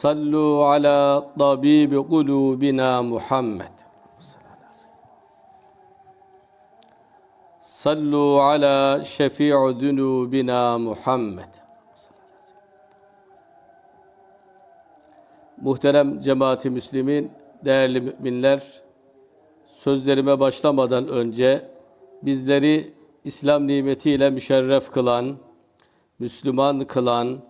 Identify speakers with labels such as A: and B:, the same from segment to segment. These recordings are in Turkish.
A: Sallu ala tabibi kulubina Muhammed. Sallu ala şefi'u zunubina Muhammed. Muhterem cemaati müslimin, değerli müminler, sözlerime başlamadan önce bizleri İslam nimetiyle müşerref kılan, Müslüman kılan,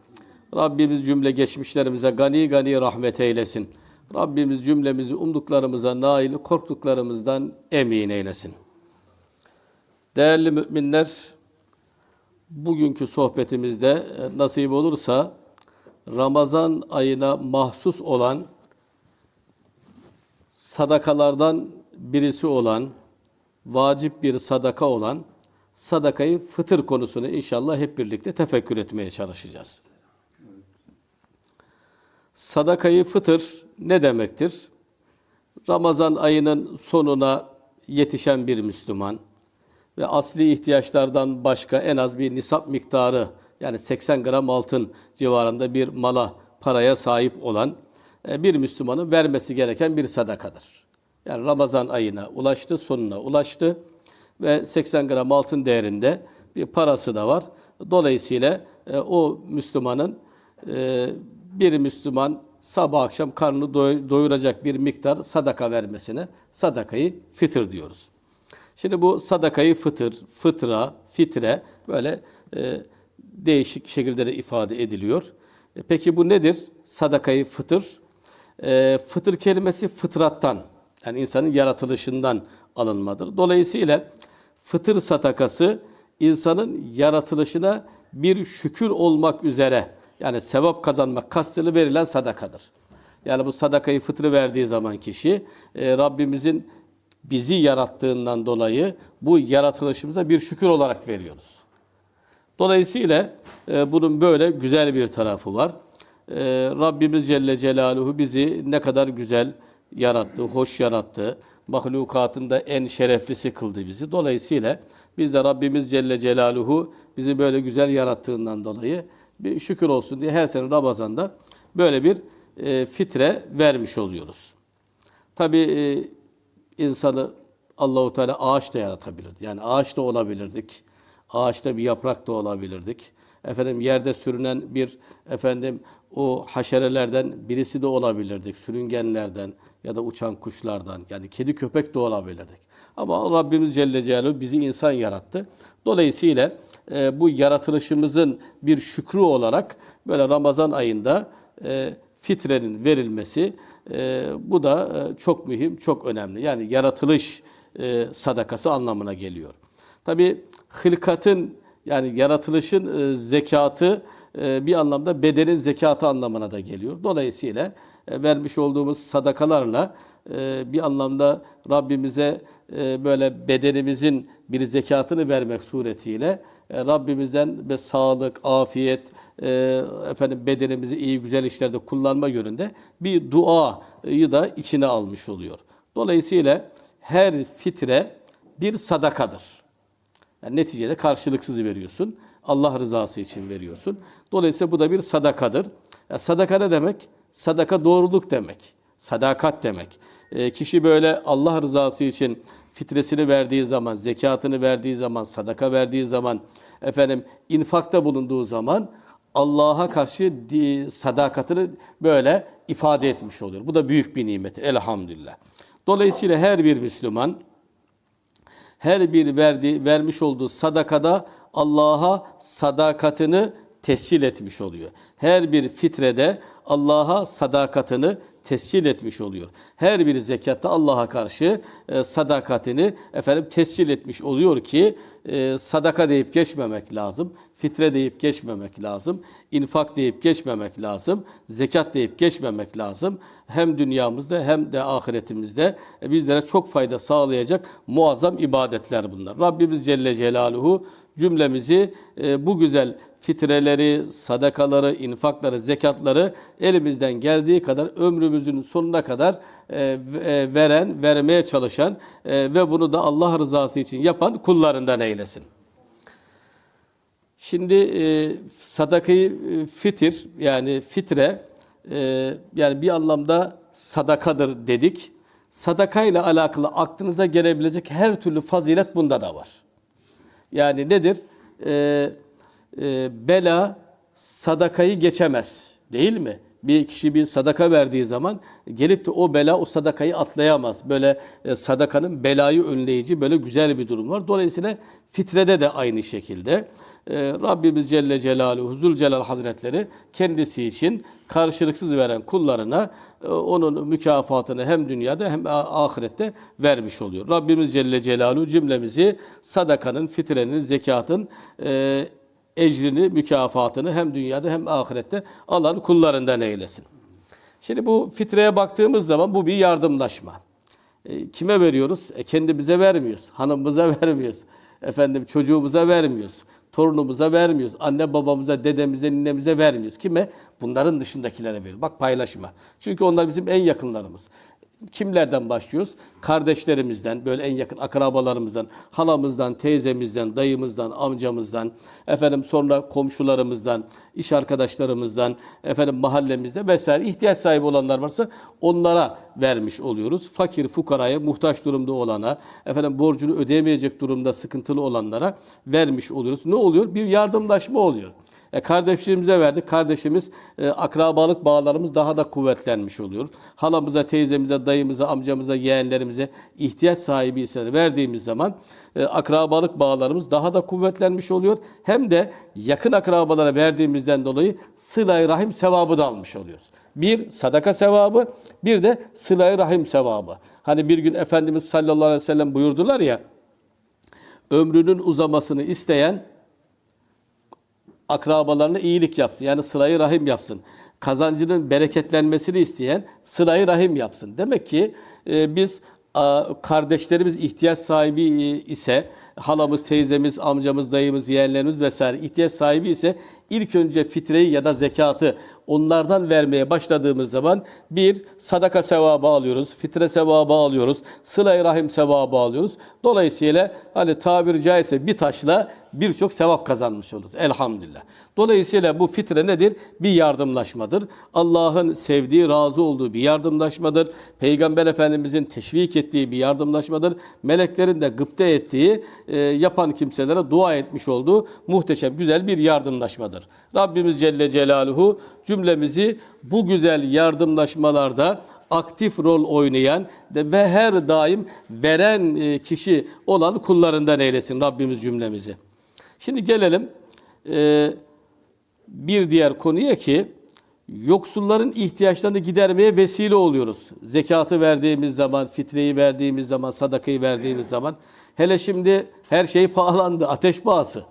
A: Rabbimiz cümle geçmişlerimize gani gani rahmet eylesin. Rabbimiz cümlemizi umduklarımıza nail, korktuklarımızdan emin eylesin. Değerli müminler, bugünkü sohbetimizde e, nasip olursa Ramazan ayına mahsus olan sadakalardan birisi olan, vacip bir sadaka olan sadakayı fıtır konusunu inşallah hep birlikte tefekkür etmeye çalışacağız. Sadakayı fıtır ne demektir? Ramazan ayının sonuna yetişen bir Müslüman ve asli ihtiyaçlardan başka en az bir nisap miktarı yani 80 gram altın civarında bir mala, paraya sahip olan e, bir Müslümanın vermesi gereken bir sadakadır. Yani Ramazan ayına ulaştı, sonuna ulaştı ve 80 gram altın değerinde bir parası da var. Dolayısıyla e, o Müslümanın e, bir Müslüman sabah akşam karnını doyuracak bir miktar sadaka vermesine sadakayı fitr diyoruz. Şimdi bu sadakayı fıtır, fıtra, fitre böyle e, değişik şekillerde ifade ediliyor. E, peki bu nedir? Sadakayı fıtır. E, fıtır kelimesi fıtrattan, yani insanın yaratılışından alınmadır. Dolayısıyla fıtır sadakası insanın yaratılışına bir şükür olmak üzere yani sevap kazanmak kastıyla verilen sadakadır. Yani bu sadakayı fıtrı verdiği zaman kişi e, Rabbimizin bizi yarattığından dolayı bu yaratılışımıza bir şükür olarak veriyoruz. Dolayısıyla e, bunun böyle güzel bir tarafı var. E, Rabbimiz Celle Celaluhu bizi ne kadar güzel yarattı, hoş yarattı. Mahlukatın da en şereflisi kıldı bizi. Dolayısıyla biz de Rabbimiz Celle Celaluhu bizi böyle güzel yarattığından dolayı bir şükür olsun diye her sene Ramazan'da böyle bir e, fitre vermiş oluyoruz. Tabi e, insanı Allahu Teala ağaç da yaratabilirdi. Yani ağaç da olabilirdik. Ağaçta bir yaprak da olabilirdik. Efendim yerde sürünen bir efendim o haşerelerden birisi de olabilirdik. Sürüngenlerden ya da uçan kuşlardan yani kedi köpek de olabilirdik. Ama Rabbimiz Celle Celaluhu bizi insan yarattı. Dolayısıyla e, bu yaratılışımızın bir şükrü olarak böyle Ramazan ayında e, fitrenin verilmesi e, bu da e, çok mühim, çok önemli. Yani yaratılış e, sadakası anlamına geliyor. Tabi hılkatın yani yaratılışın e, zekatı e, bir anlamda bedenin zekatı anlamına da geliyor. Dolayısıyla e, vermiş olduğumuz sadakalarla e, bir anlamda Rabbimize e, böyle bedenimizin bir zekatını vermek suretiyle e, Rabbimizden ve sağlık, afiyet, e, efendim bedenimizi iyi güzel işlerde kullanma yönünde bir duayı da içine almış oluyor. Dolayısıyla her fitre bir sadakadır. Yani neticede karşılıksız veriyorsun. Allah rızası için veriyorsun. Dolayısıyla bu da bir sadakadır. Ya sadaka ne demek? Sadaka doğruluk demek. Sadakat demek. E, kişi böyle Allah rızası için fitresini verdiği zaman, zekatını verdiği zaman, sadaka verdiği zaman, efendim infakta bulunduğu zaman Allah'a karşı sadakatini böyle ifade etmiş oluyor. Bu da büyük bir nimet elhamdülillah. Dolayısıyla her bir Müslüman Her bir verdiği, vermiş olduğu sadakada Allah'a sadakatini tescil etmiş oluyor. Her bir fitrede Allah'a sadakatini tescil etmiş oluyor. Her bir zekatta Allah'a karşı e, sadakatini efendim tescil etmiş oluyor ki e, sadaka deyip geçmemek lazım. Fitre deyip geçmemek lazım. infak deyip geçmemek lazım. Zekat deyip geçmemek lazım. Hem dünyamızda hem de ahiretimizde e, bizlere çok fayda sağlayacak muazzam ibadetler bunlar. Rabbimiz Celle Celaluhu cümlemizi e, bu güzel fitreleri, sadakaları, infakları, zekatları elimizden geldiği kadar ömrümüzün sonuna kadar e, e, veren, vermeye çalışan e, ve bunu da Allah rızası için yapan kullarından eylesin. Şimdi e, sadakayı e, fitir yani fitre e, yani bir anlamda sadakadır dedik. Sadakayla alakalı aklınıza gelebilecek her türlü fazilet bunda da var. Yani nedir? Ee, e, bela sadakayı geçemez. Değil mi? Bir kişi bir sadaka verdiği zaman gelip de o bela o sadakayı atlayamaz. Böyle e, sadakanın belayı önleyici böyle güzel bir durum var. Dolayısıyla fitrede de aynı şekilde. E, Rabbimiz Celle Celaluhu Zülcelal Hazretleri kendisi için karşılıksız veren kullarına e, onun mükafatını hem dünyada hem ahirette vermiş oluyor. Rabbimiz Celle Celaluhu cümlemizi sadakanın, fitrenin, zekatın e, ecrini, mükafatını hem dünyada hem ahirette alan kullarından eylesin. Şimdi bu fitreye baktığımız zaman bu bir yardımlaşma. E, kime veriyoruz? E, kendimize vermiyoruz. Hanımımıza vermiyoruz. Efendim çocuğumuza vermiyoruz. Torunumuza vermiyoruz. Anne babamıza, dedemize, ninemize vermiyoruz. Kime? Bunların dışındakilere veriyoruz. Bak paylaşma. Çünkü onlar bizim en yakınlarımız. Kimlerden başlıyoruz? Kardeşlerimizden, böyle en yakın akrabalarımızdan, halamızdan, teyzemizden, dayımızdan, amcamızdan, efendim sonra komşularımızdan, iş arkadaşlarımızdan, efendim mahallemizde vesaire ihtiyaç sahibi olanlar varsa onlara vermiş oluyoruz. Fakir, fukaraya, muhtaç durumda olana, efendim borcunu ödeyemeyecek durumda sıkıntılı olanlara vermiş oluyoruz. Ne oluyor? Bir yardımlaşma oluyor. E, kardeşimize verdik. Kardeşimiz, e, akrabalık bağlarımız daha da kuvvetlenmiş oluyor. Halamıza, teyzemize, dayımıza, amcamıza, yeğenlerimize ihtiyaç sahibi ise verdiğimiz zaman e, akrabalık bağlarımız daha da kuvvetlenmiş oluyor. Hem de yakın akrabalara verdiğimizden dolayı sıla-i rahim sevabı da almış oluyoruz. Bir sadaka sevabı, bir de sıla-i rahim sevabı. Hani bir gün Efendimiz sallallahu aleyhi ve sellem buyurdular ya, ömrünün uzamasını isteyen akrabalarına iyilik yapsın. Yani sılayı rahim yapsın. Kazancının bereketlenmesini isteyen sılayı rahim yapsın. Demek ki e, biz kardeşlerimiz ihtiyaç sahibi e, ise halamız, teyzemiz, amcamız, dayımız, yeğenlerimiz vesaire ihtiyaç sahibi ise ilk önce fitreyi ya da zekatı onlardan vermeye başladığımız zaman bir sadaka sevabı alıyoruz, fitre sevabı alıyoruz, sıla-i rahim sevabı alıyoruz. Dolayısıyla hani tabiri caizse bir taşla birçok sevap kazanmış oluruz. Elhamdülillah. Dolayısıyla bu fitre nedir? Bir yardımlaşmadır. Allah'ın sevdiği, razı olduğu bir yardımlaşmadır. Peygamber Efendimizin teşvik ettiği bir yardımlaşmadır. Meleklerin de gıpte ettiği, e, yapan kimselere dua etmiş olduğu muhteşem, güzel bir yardımlaşmadır. Rabbimiz Celle Celaluhu cümlemizi bu güzel yardımlaşmalarda aktif rol oynayan ve her daim veren e, kişi olan kullarından eylesin Rabbimiz cümlemizi. Şimdi gelelim e, bir diğer konuya ki yoksulların ihtiyaçlarını gidermeye vesile oluyoruz. Zekatı verdiğimiz zaman, fitreyi verdiğimiz zaman, sadakayı verdiğimiz zaman. Hele şimdi her şey pahalandı, ateş pahası.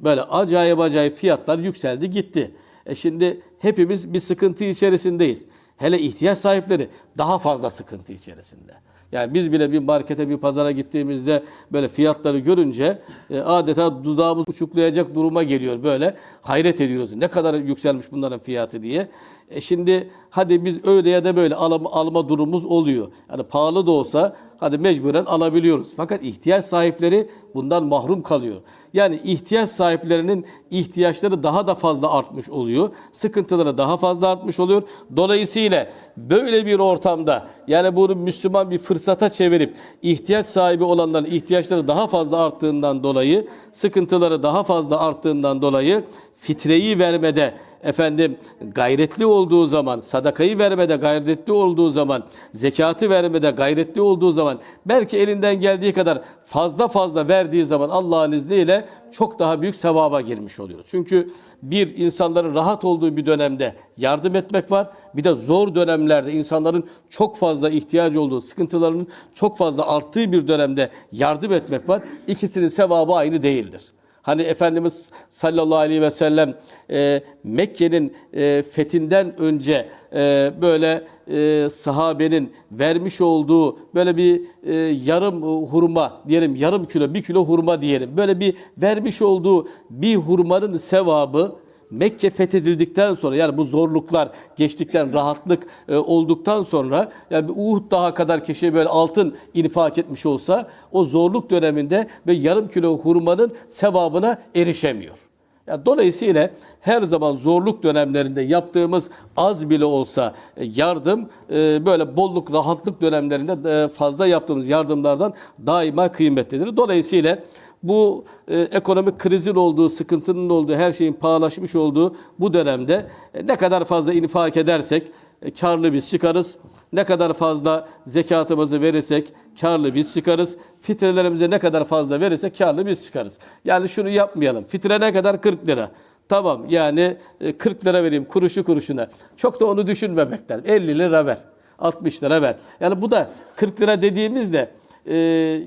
A: Böyle acayip acayip fiyatlar yükseldi gitti. E şimdi hepimiz bir sıkıntı içerisindeyiz. Hele ihtiyaç sahipleri daha fazla sıkıntı içerisinde. Yani biz bile bir markete, bir pazara gittiğimizde böyle fiyatları görünce e, adeta dudağımız uçuklayacak duruma geliyor böyle. Hayret ediyoruz. Ne kadar yükselmiş bunların fiyatı diye. E şimdi hadi biz öyle ya da böyle alma, alma durumumuz oluyor. Yani pahalı da olsa hadi mecburen alabiliyoruz. Fakat ihtiyaç sahipleri bundan mahrum kalıyor. Yani ihtiyaç sahiplerinin ihtiyaçları daha da fazla artmış oluyor. Sıkıntıları daha fazla artmış oluyor. Dolayısıyla böyle bir ortamda yani bunu Müslüman bir fırsata çevirip ihtiyaç sahibi olanların ihtiyaçları daha fazla arttığından dolayı, sıkıntıları daha fazla arttığından dolayı fitreyi vermede efendim gayretli olduğu zaman, sadakayı vermede gayretli olduğu zaman, zekatı vermede gayretli olduğu zaman, belki elinden geldiği kadar fazla fazla verdiği zaman Allah'ın izniyle çok daha büyük sevaba girmiş oluyoruz. Çünkü bir insanların rahat olduğu bir dönemde yardım etmek var. Bir de zor dönemlerde insanların çok fazla ihtiyacı olduğu, sıkıntılarının çok fazla arttığı bir dönemde yardım etmek var. İkisinin sevabı aynı değildir. Hani Efendimiz sallallahu aleyhi ve sellem e, Mekke'nin e, fethinden önce e, böyle e, sahabenin vermiş olduğu böyle bir e, yarım e, hurma diyelim yarım kilo bir kilo hurma diyelim. Böyle bir vermiş olduğu bir hurmanın sevabı Mekke fethedildikten sonra yani bu zorluklar geçtikten rahatlık e, olduktan sonra yani bir Uhud Dağı kadar kişiye böyle altın infak etmiş olsa o zorluk döneminde ve yarım kilo hurmanın sevabına erişemiyor. Yani dolayısıyla her zaman zorluk dönemlerinde yaptığımız az bile olsa e, yardım e, böyle bolluk rahatlık dönemlerinde e, fazla yaptığımız yardımlardan daima kıymetlidir. Dolayısıyla bu e, ekonomik krizin olduğu, sıkıntının olduğu, her şeyin pahalaşmış olduğu bu dönemde e, ne kadar fazla infak edersek e, karlı biz çıkarız. Ne kadar fazla zekatımızı verirsek karlı biz çıkarız. Fitrelerimize ne kadar fazla verirsek karlı biz çıkarız. Yani şunu yapmayalım. Fitre ne kadar? 40 lira. Tamam yani e, 40 lira vereyim kuruşu kuruşuna. Çok da onu düşünmemek lazım. 50 lira ver. 60 lira ver. Yani bu da 40 lira dediğimizde e,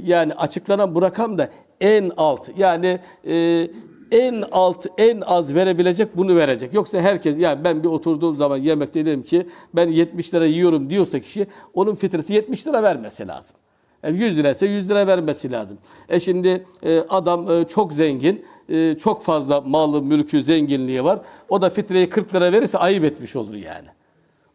A: yani açıklanan bu rakam da en alt. Yani e, en alt, en az verebilecek bunu verecek. Yoksa herkes yani ben bir oturduğum zaman yemekte dedim ki ben 70 lira yiyorum diyorsa kişi onun fitresi 70 lira vermesi lazım. Yani 100 lira ise 100 lira vermesi lazım. E şimdi e, adam e, çok zengin, e, çok fazla malı, mülkü, zenginliği var. O da fitreyi 40 lira verirse ayıp etmiş olur yani.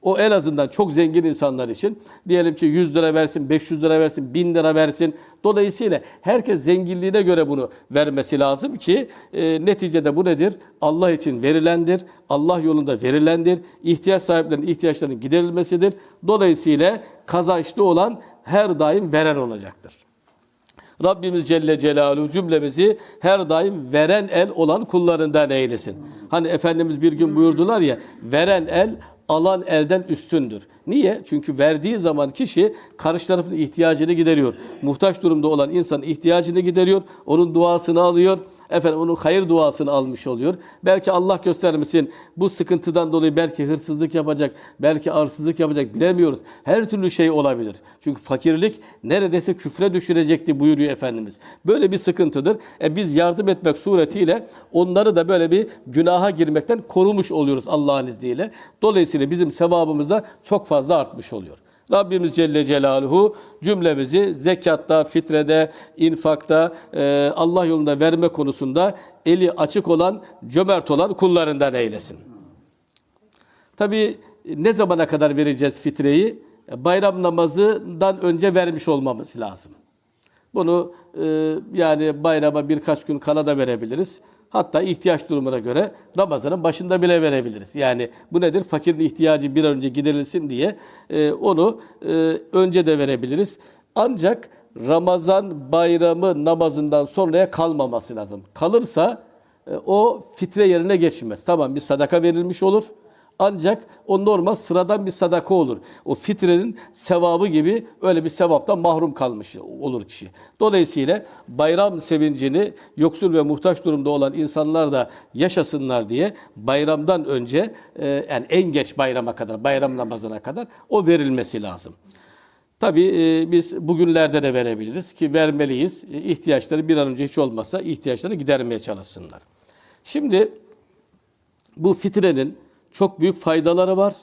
A: O en azından çok zengin insanlar için diyelim ki 100 lira versin, 500 lira versin, 1000 lira versin. Dolayısıyla herkes zenginliğine göre bunu vermesi lazım ki e, neticede bu nedir? Allah için verilendir, Allah yolunda verilendir, ihtiyaç sahiplerinin ihtiyaçlarının giderilmesidir. Dolayısıyla kazançlı olan her daim veren olacaktır. Rabbimiz Celle Celaluhu cümlemizi her daim veren el olan kullarından eylesin. Hani Efendimiz bir gün buyurdular ya, veren el alan elden üstündür. Niye? Çünkü verdiği zaman kişi karşı tarafın ihtiyacını gideriyor. Muhtaç durumda olan insanın ihtiyacını gideriyor, onun duasını alıyor, efendim onun hayır duasını almış oluyor. Belki Allah göstermesin bu sıkıntıdan dolayı belki hırsızlık yapacak, belki arsızlık yapacak bilemiyoruz. Her türlü şey olabilir. Çünkü fakirlik neredeyse küfre düşürecekti buyuruyor Efendimiz. Böyle bir sıkıntıdır. E biz yardım etmek suretiyle onları da böyle bir günaha girmekten korumuş oluyoruz Allah'ın izniyle. Dolayısıyla bizim sevabımız da çok fazla artmış oluyor. Rabbimiz Celle Celaluhu cümlemizi zekatta, fitrede, infakta, e, Allah yolunda verme konusunda eli açık olan, cömert olan kullarından eylesin. Tabi ne zamana kadar vereceğiz fitreyi? E, Bayram namazından önce vermiş olmamız lazım. Bunu e, yani bayrama birkaç gün kala da verebiliriz. Hatta ihtiyaç durumuna göre Ramazan'ın başında bile verebiliriz. Yani bu nedir? Fakirin ihtiyacı bir an önce giderilsin diye e, onu e, önce de verebiliriz. Ancak Ramazan bayramı namazından sonraya kalmaması lazım. Kalırsa e, o fitre yerine geçmez. Tamam bir sadaka verilmiş olur. Ancak o normal sıradan bir sadaka olur. O fitrenin sevabı gibi öyle bir sevaptan mahrum kalmış olur kişi. Dolayısıyla bayram sevincini yoksul ve muhtaç durumda olan insanlar da yaşasınlar diye bayramdan önce e, yani en geç bayrama kadar, bayram namazına kadar o verilmesi lazım. Tabii e, biz bugünlerde de verebiliriz ki vermeliyiz. E, ihtiyaçları bir an önce hiç olmazsa ihtiyaçlarını gidermeye çalışsınlar. Şimdi bu fitrenin çok büyük faydaları var.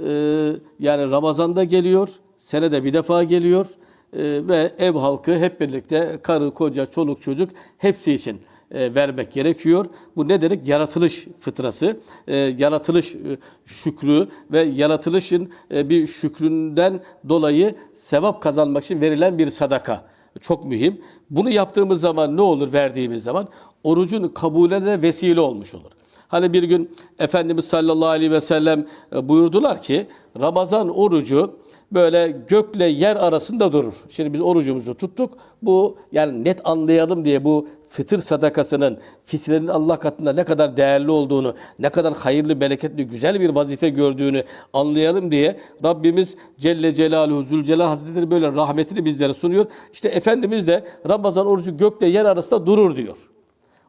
A: Ee, yani Ramazan'da geliyor, senede bir defa geliyor Ee, ve ev halkı hep birlikte karı, koca, çoluk, çocuk hepsi için e, vermek gerekiyor. Bu ne dedik? Yaratılış fıtrası, e, yaratılış e, şükrü ve yaratılışın e, bir şükründen dolayı sevap kazanmak için verilen bir sadaka. Çok mühim. Bunu yaptığımız zaman ne olur verdiğimiz zaman? Orucun kabulüne vesile olmuş olur. Hani bir gün Efendimiz sallallahu aleyhi ve sellem e, buyurdular ki Ramazan orucu böyle gökle yer arasında durur. Şimdi biz orucumuzu tuttuk. Bu yani net anlayalım diye bu fıtır sadakasının, fitrenin Allah katında ne kadar değerli olduğunu, ne kadar hayırlı, bereketli, güzel bir vazife gördüğünü anlayalım diye Rabbimiz Celle Celaluhu Zülcelal Hazretleri böyle rahmetini bizlere sunuyor. İşte Efendimiz de Ramazan orucu gökle yer arasında durur diyor.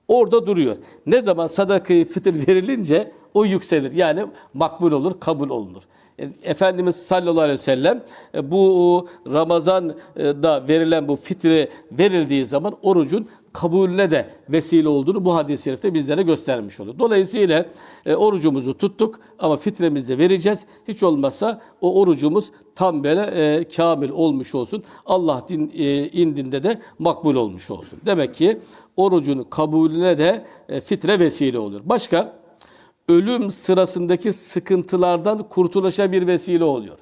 A: Orada duruyor. Ne zaman sadakayı fitr verilince o yükselir. Yani makbul olur, kabul olunur. E, Efendimiz sallallahu aleyhi ve sellem e, bu Ramazan'da verilen bu fitre verildiği zaman orucun kabulüne de vesile olduğunu bu hadis-i şerifte bizlere göstermiş olur. Dolayısıyla e, orucumuzu tuttuk ama fitremizi de vereceğiz. Hiç olmazsa o orucumuz tam böyle e, kamil olmuş olsun. Allah din, e, indinde de makbul olmuş olsun. Demek ki orucun kabulüne de e, fitre vesile olur. Başka? Ölüm sırasındaki sıkıntılardan kurtuluşa bir vesile oluyor.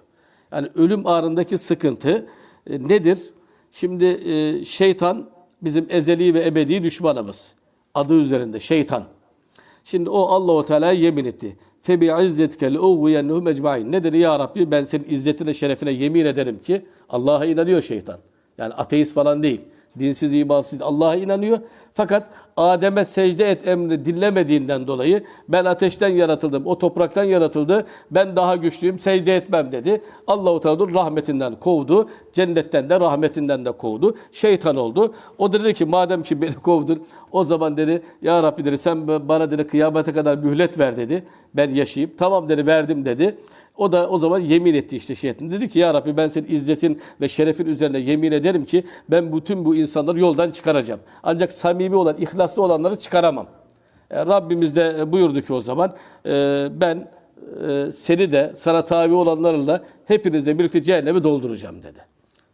A: Yani ölüm anındaki sıkıntı e, nedir? Şimdi e, şeytan bizim ezeli ve ebedi düşmanımız. Adı üzerinde şeytan. Şimdi o Allahu Teala yemin etti. Febi izzetke le'ughwiyennehum ecmaîn. Nedir ya Rabbi? Ben senin izzetine, şerefine yemin ederim ki Allah'a inanıyor şeytan. Yani ateist falan değil. Dinsiz, imansız Allah'a inanıyor. Fakat Adem'e secde et emri dinlemediğinden dolayı ben ateşten yaratıldım, o topraktan yaratıldı. Ben daha güçlüyüm, secde etmem dedi. Allahu Teala onu rahmetinden kovdu. Cennetten de rahmetinden de kovdu. Şeytan oldu. O dedi ki madem ki beni kovdun o zaman dedi ya Rabbi dedi sen bana dedi kıyamete kadar mühlet ver dedi. Ben yaşayayım. Tamam dedi verdim dedi. O da o zaman yemin etti işte şeytan. Dedi ki ya Rabbi ben senin izzetin ve şerefin üzerine yemin ederim ki ben bütün bu insanları yoldan çıkaracağım. Ancak samimi olan, ihlaslı olanları çıkaramam. E, Rabbimiz de e, buyurdu ki o zaman e, ben e, seni de sana tabi olanlarla hepinizle birlikte cehennemi dolduracağım dedi.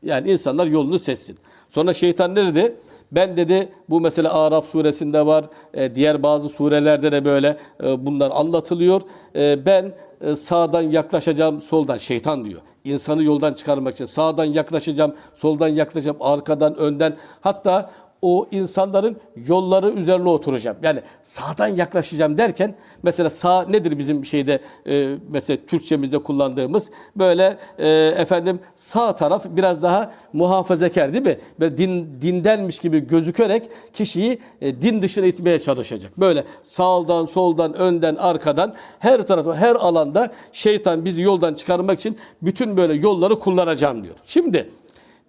A: Yani insanlar yolunu seçsin. Sonra şeytan ne dedi? Ben dedi bu mesela Araf suresinde var, e, diğer bazı surelerde de böyle e, bunlar anlatılıyor. E, ben sağdan yaklaşacağım, soldan şeytan diyor. İnsanı yoldan çıkarmak için sağdan yaklaşacağım, soldan yaklaşacağım, arkadan, önden. Hatta o insanların yolları üzerine oturacağım. Yani sağdan yaklaşacağım derken mesela sağ nedir bizim şeyde e, mesela Türkçemizde kullandığımız böyle e, efendim sağ taraf biraz daha muhafazakar değil mi? Böyle din, dindenmiş gibi gözükerek kişiyi e, din dışına itmeye çalışacak. Böyle sağdan, soldan, önden, arkadan her tarafa, her alanda şeytan bizi yoldan çıkarmak için bütün böyle yolları kullanacağım diyor. Şimdi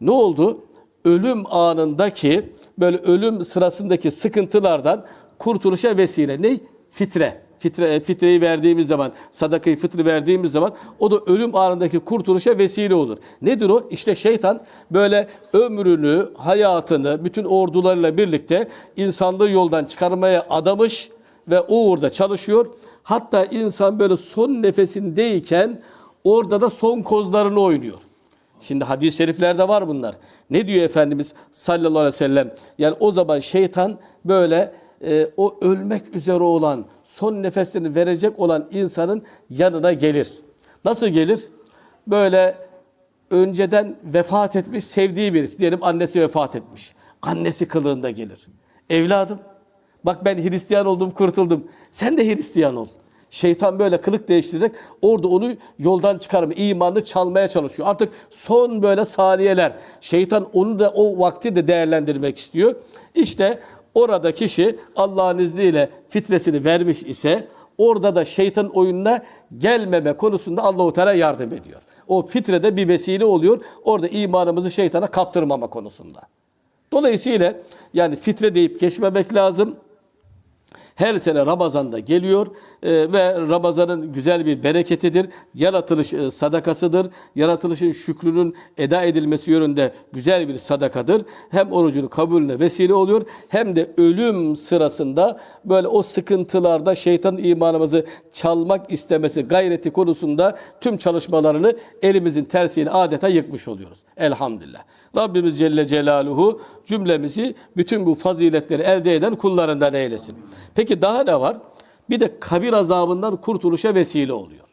A: ne oldu? Ölüm anındaki böyle ölüm sırasındaki sıkıntılardan kurtuluşa vesile. Ne? Fitre. Fitre, fitreyi verdiğimiz zaman, sadakayı fıtrı verdiğimiz zaman o da ölüm anındaki kurtuluşa vesile olur. Nedir o? İşte şeytan böyle ömrünü, hayatını bütün ordularıyla birlikte insanlığı yoldan çıkarmaya adamış ve o uğurda çalışıyor. Hatta insan böyle son nefesindeyken orada da son kozlarını oynuyor. Şimdi hadis-i şeriflerde var bunlar. Ne diyor Efendimiz sallallahu aleyhi ve sellem? Yani o zaman şeytan böyle e, o ölmek üzere olan, son nefesini verecek olan insanın yanına gelir. Nasıl gelir? Böyle önceden vefat etmiş, sevdiği birisi. Diyelim annesi vefat etmiş. Annesi kılığında gelir. Evladım, bak ben Hristiyan oldum, kurtuldum. Sen de Hristiyan ol. Şeytan böyle kılık değiştirerek orada onu yoldan çıkarmaya, imanını çalmaya çalışıyor. Artık son böyle saniyeler. Şeytan onu da o vakti de değerlendirmek istiyor. İşte orada kişi Allah'ın izniyle fitresini vermiş ise orada da şeytan oyununa gelmeme konusunda Allahu Teala yardım ediyor. O fitrede bir vesile oluyor. Orada imanımızı şeytana kaptırmama konusunda. Dolayısıyla yani fitre deyip geçmemek lazım. Her sene Ramazan'da geliyor ve Ramazan'ın güzel bir bereketidir. Yaratılış e, sadakasıdır. Yaratılışın şükrünün eda edilmesi yönünde güzel bir sadakadır. Hem orucun kabulüne vesile oluyor hem de ölüm sırasında böyle o sıkıntılarda şeytanın imanımızı çalmak istemesi gayreti konusunda tüm çalışmalarını elimizin tersiyle adeta yıkmış oluyoruz. Elhamdülillah. Rabbimiz Celle Celaluhu cümlemizi bütün bu faziletleri elde eden kullarından eylesin. Peki daha ne var? Bir de kabir azabından kurtuluşa vesile oluyor.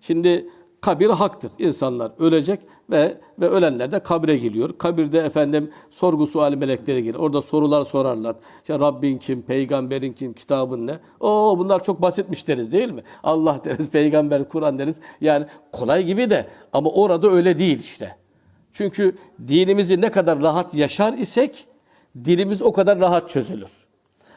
A: Şimdi kabir haktır. İnsanlar ölecek ve ve ölenler de kabre geliyor. Kabirde efendim sorgu suali melekleri gelir. Orada sorular sorarlar. İşte Rabbin kim, peygamberin kim, kitabın ne? Oo bunlar çok basitmiş deriz değil mi? Allah deriz, peygamber, Kur'an deriz. Yani kolay gibi de ama orada öyle değil işte. Çünkü dinimizi ne kadar rahat yaşar isek dilimiz o kadar rahat çözülür.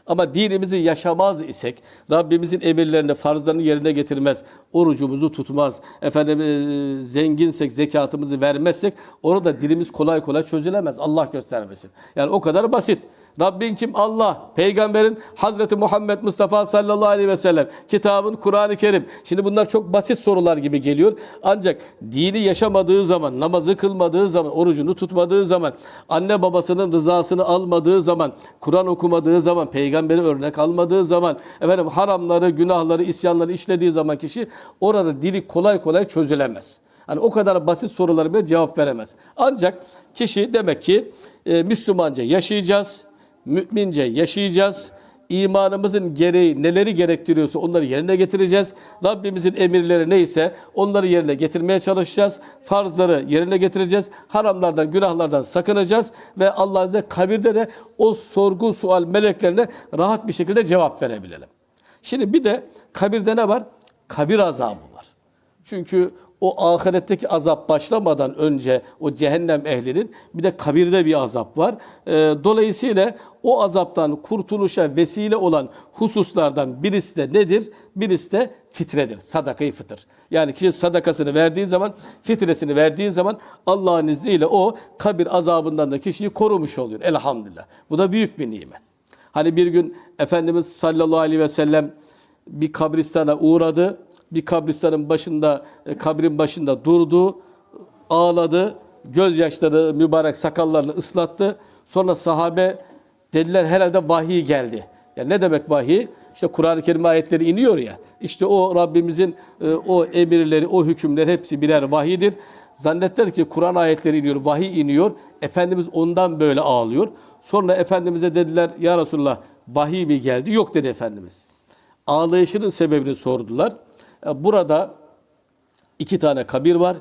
A: Ama dinimizi yaşamaz isek, Rabbimizin emirlerini, farzlarını yerine getirmez, orucumuzu tutmaz, efendim e, zenginsek zekatımızı vermezsek orada dilimiz kolay kolay çözülemez. Allah göstermesin. Yani o kadar basit. Rabbin kim? Allah. Peygamberin Hazreti Muhammed Mustafa sallallahu aleyhi ve sellem. Kitabın Kur'an-ı Kerim. Şimdi bunlar çok basit sorular gibi geliyor. Ancak dini yaşamadığı zaman, namazı kılmadığı zaman, orucunu tutmadığı zaman, anne babasının rızasını almadığı zaman, Kur'an okumadığı zaman, peygamberi örnek almadığı zaman, efendim haramları, günahları, isyanları işlediği zaman kişi orada dili kolay kolay çözülemez. Hani o kadar basit sorulara bile cevap veremez. Ancak kişi demek ki e, Müslümanca yaşayacağız, mümince yaşayacağız. İmanımızın gereği neleri gerektiriyorsa onları yerine getireceğiz. Rabbimizin emirleri neyse onları yerine getirmeye çalışacağız. Farzları yerine getireceğiz. Haramlardan, günahlardan sakınacağız ve Allah'ın izniyle kabirde de o sorgu sual meleklerine rahat bir şekilde cevap verebilelim. Şimdi bir de kabirde ne var? Kabir azabı var. Çünkü o ahiretteki azap başlamadan önce o cehennem ehlinin bir de kabirde bir azap var. Ee, dolayısıyla o azaptan kurtuluşa vesile olan hususlardan birisi de nedir? Birisi de fitredir. Sadakayı fıtır. Yani kişi sadakasını verdiği zaman, fitresini verdiği zaman Allah'ın izniyle o kabir azabından da kişiyi korumuş oluyor. Elhamdülillah. Bu da büyük bir nimet. Hani bir gün Efendimiz sallallahu aleyhi ve sellem bir kabristana uğradı. Bir kabristanın başında, e, kabrin başında durdu, ağladı. Gözyaşları mübarek sakallarını ıslattı. Sonra sahabe dediler herhalde vahiy geldi. Ya ne demek vahiy? İşte Kur'an-ı Kerim ayetleri iniyor ya. İşte o Rabbimizin e, o emirleri, o hükümler hepsi birer vahidir. Zannettiler ki Kur'an ayetleri iniyor, vahiy iniyor. Efendimiz ondan böyle ağlıyor. Sonra Efendimiz'e dediler ya Resulullah vahiy mi geldi? Yok dedi Efendimiz. Ağlayışının sebebini sordular. E, Burada iki tane kabir var.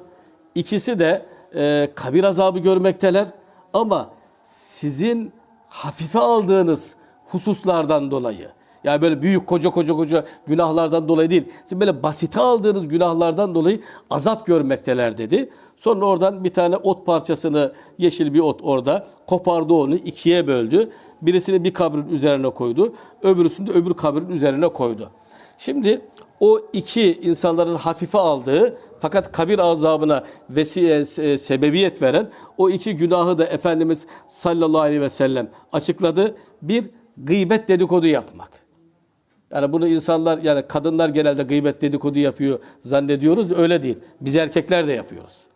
A: İkisi de e, kabir azabı görmekteler. Ama sizin hafife aldığınız hususlardan dolayı, yani böyle büyük koca koca koca günahlardan dolayı değil, sizin böyle basite aldığınız günahlardan dolayı azap görmekteler dedi. Sonra oradan bir tane ot parçasını, yeşil bir ot orada, kopardı onu, ikiye böldü. Birisini bir kabrin üzerine koydu, öbürüsünü de öbür kabrin üzerine koydu. Şimdi o iki insanların hafife aldığı fakat kabir azabına vesile, e, sebebiyet veren o iki günahı da Efendimiz sallallahu aleyhi ve sellem açıkladı. Bir, gıybet dedikodu yapmak. Yani bunu insanlar yani kadınlar genelde gıybet dedikodu yapıyor zannediyoruz. Öyle değil. Biz erkekler de yapıyoruz.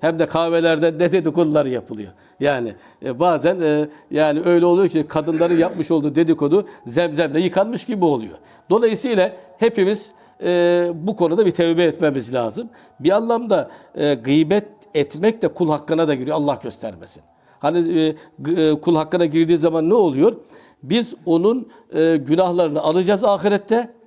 A: Hem de kahvelerde ne dedikodular yapılıyor. Yani e, bazen e, yani öyle oluyor ki kadınların yapmış olduğu dedikodu zemzemle yıkanmış gibi oluyor. Dolayısıyla hepimiz e, bu konuda bir tevbe etmemiz lazım. Bir anlamda e, gıybet etmek de kul hakkına da giriyor. Allah göstermesin. Hani e, e, kul hakkına girdiği zaman ne oluyor? Biz onun e, günahlarını alacağız ahirette.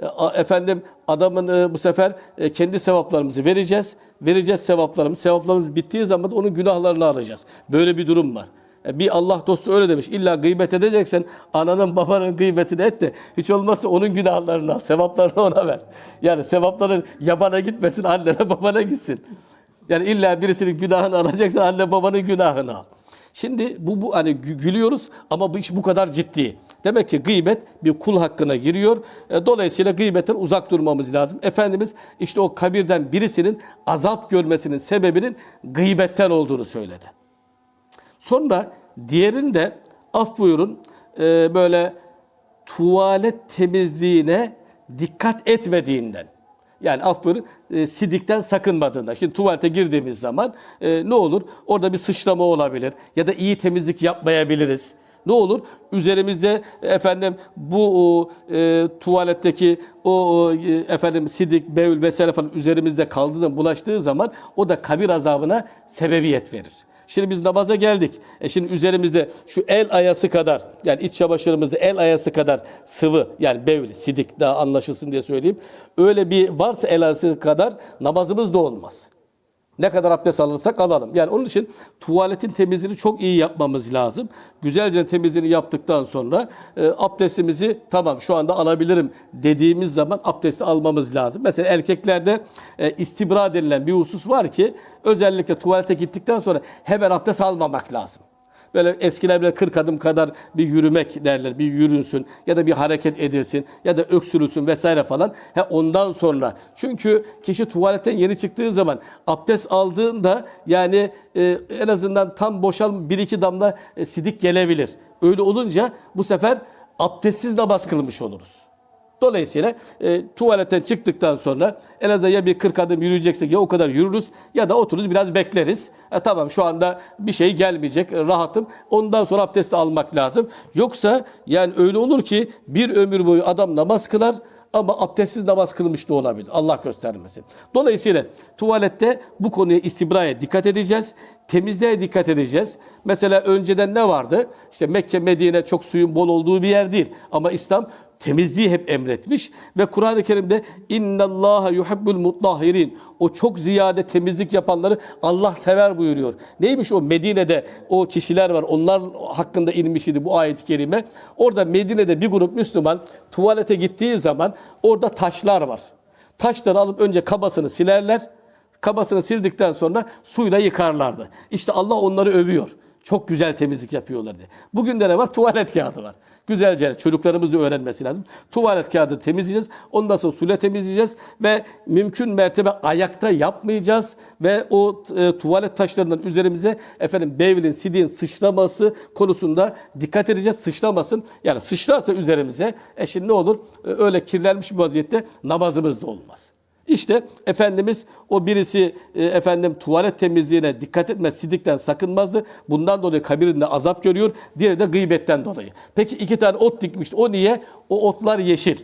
A: E, Efendim adamın e, bu sefer e, kendi sevaplarımızı vereceğiz. Vereceğiz sevaplarımız. Sevaplarımız bittiği zaman da onun günahlarını alacağız. Böyle bir durum var. Bir Allah dostu öyle demiş. İlla gıybet edeceksen ananın babanın gıybetini et de hiç olmazsa onun günahlarını al. Sevaplarını ona ver. Yani sevapların yabana gitmesin annene babana gitsin. Yani illa birisinin günahını alacaksan anne babanın günahını al. Şimdi bu, bu hani gü- gülüyoruz ama bu iş bu kadar ciddi. Demek ki gıybet bir kul hakkına giriyor. E, Dolayısıyla gıybetten uzak durmamız lazım. Efendimiz işte o kabirden birisinin azap görmesinin sebebinin gıybetten olduğunu söyledi. Sonra diğerinde af buyurun e, böyle tuvalet temizliğine dikkat etmediğinden. Yani af buyurun e, sidikten sakınmadığında. Şimdi tuvalete girdiğimiz zaman e, ne olur? Orada bir sıçrama olabilir ya da iyi temizlik yapmayabiliriz. Ne olur? Üzerimizde efendim bu e, tuvaletteki o, e, efendim sidik, bevül vesaire falan üzerimizde kaldığı bulaştığı zaman o da kabir azabına sebebiyet verir. Şimdi biz namaza geldik. E şimdi üzerimizde şu el ayası kadar yani iç çamaşırımızda el ayası kadar sıvı yani bevli, sidik daha anlaşılsın diye söyleyeyim. Öyle bir varsa el ayası kadar namazımız da olmaz. Ne kadar abdest alırsak alalım. Yani onun için tuvaletin temizliğini çok iyi yapmamız lazım. Güzelce temizliğini yaptıktan sonra e, abdestimizi tamam şu anda alabilirim dediğimiz zaman abdesti almamız lazım. Mesela erkeklerde e, istibra denilen bir husus var ki özellikle tuvalete gittikten sonra hemen abdest almamak lazım. Böyle eskiler bile 40 adım kadar bir yürümek derler. Bir yürünsün ya da bir hareket edilsin ya da öksürülsün vesaire falan. He ondan sonra. Çünkü kişi tuvaletten yeni çıktığı zaman abdest aldığında yani e, en azından tam boşal bir iki damla e, sidik gelebilir. Öyle olunca bu sefer abdestsiz namaz kılmış oluruz. Dolayısıyla e, tuvaletten çıktıktan sonra en azından ya bir 40 adım yürüyeceksek ya o kadar yürürüz ya da otururuz biraz bekleriz. E, tamam şu anda bir şey gelmeyecek e, rahatım. Ondan sonra abdesti almak lazım. Yoksa yani öyle olur ki bir ömür boyu adam namaz kılar ama abdestsiz namaz kılmış da olabilir. Allah göstermesin. Dolayısıyla tuvalette bu konuya istibraya dikkat edeceğiz. Temizliğe dikkat edeceğiz. Mesela önceden ne vardı? İşte Mekke, Medine çok suyun bol olduğu bir yer değil. Ama İslam temizliği hep emretmiş ve Kur'an-ı Kerim'de innallaha yuhibbul mutahhirin o çok ziyade temizlik yapanları Allah sever buyuruyor. Neymiş o Medine'de o kişiler var. Onlar hakkında inmiş idi bu ayet-i kerime. Orada Medine'de bir grup Müslüman tuvalete gittiği zaman orada taşlar var. Taşları alıp önce kabasını silerler. Kabasını sildikten sonra suyla yıkarlardı. İşte Allah onları övüyor. Çok güzel temizlik yapıyorlar diye. Bugün de ne var? Tuvalet kağıdı var. Güzelce çocuklarımız da öğrenmesi lazım. Tuvalet kağıdı temizleyeceğiz. Ondan sonra suyla temizleyeceğiz ve mümkün mertebe ayakta yapmayacağız ve o e, tuvalet taşlarından üzerimize efendim bevlin, sidin sıçraması konusunda dikkat edeceğiz. Sıçramasın. Yani sıçrarsa üzerimize e şimdi ne olur? E, öyle kirlenmiş bir vaziyette namazımız da olmaz. İşte Efendimiz o birisi e, efendim tuvalet temizliğine dikkat etmez, sidikten sakınmazdı. Bundan dolayı kabirinde azap görüyor. Diğeri de gıybetten dolayı. Peki iki tane ot dikmişti. O niye? O otlar yeşil.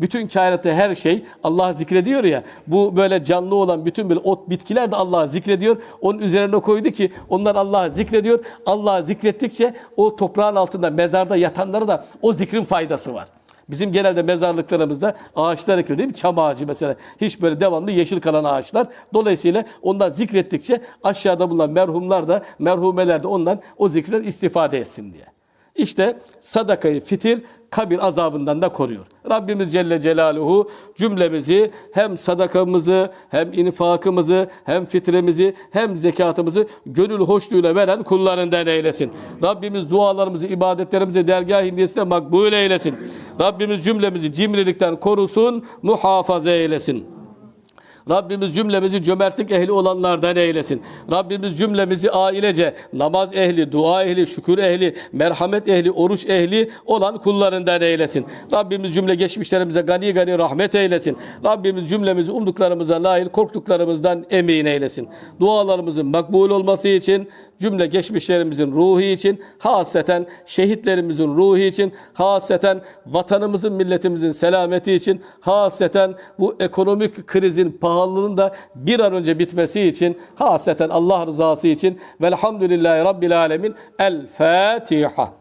A: Bütün kainatta her şey Allah zikrediyor ya. Bu böyle canlı olan bütün böyle ot bitkiler de Allah'ı zikrediyor. Onun üzerine koydu ki onlar Allah'ı zikrediyor. Allah'ı zikrettikçe o toprağın altında mezarda yatanlara da o zikrin faydası var. Bizim genelde mezarlıklarımızda ağaçlar ekilir değil mi? Çam ağacı mesela. Hiç böyle devamlı yeşil kalan ağaçlar. Dolayısıyla ondan zikrettikçe aşağıda bulunan merhumlar da merhumeler de ondan o zikirden istifade etsin diye. İşte sadakayı fitir kabir azabından da koruyor. Rabbimiz Celle Celaluhu cümlemizi hem sadakamızı hem infakımızı hem fitremizi hem zekatımızı gönül hoşluğuyla veren kullarından eylesin. Rabbimiz dualarımızı, ibadetlerimizi dergah indiyesine makbul eylesin. Rabbimiz cümlemizi cimrilikten korusun, muhafaza eylesin. Rabbimiz cümlemizi cömertlik ehli olanlardan eylesin. Rabbimiz cümlemizi ailece namaz ehli, dua ehli, şükür ehli, merhamet ehli, oruç ehli olan kullarından eylesin. Rabbimiz cümle geçmişlerimize gani gani rahmet eylesin. Rabbimiz cümlemizi umduklarımıza layık, korktuklarımızdan emin eylesin. Dualarımızın makbul olması için cümle geçmişlerimizin ruhu için, haseten şehitlerimizin ruhu için, haseten vatanımızın, milletimizin selameti için, haseten bu ekonomik krizin pahalılığının da bir an önce bitmesi için, haseten Allah rızası için velhamdülillahi rabbil alemin. El Fatiha.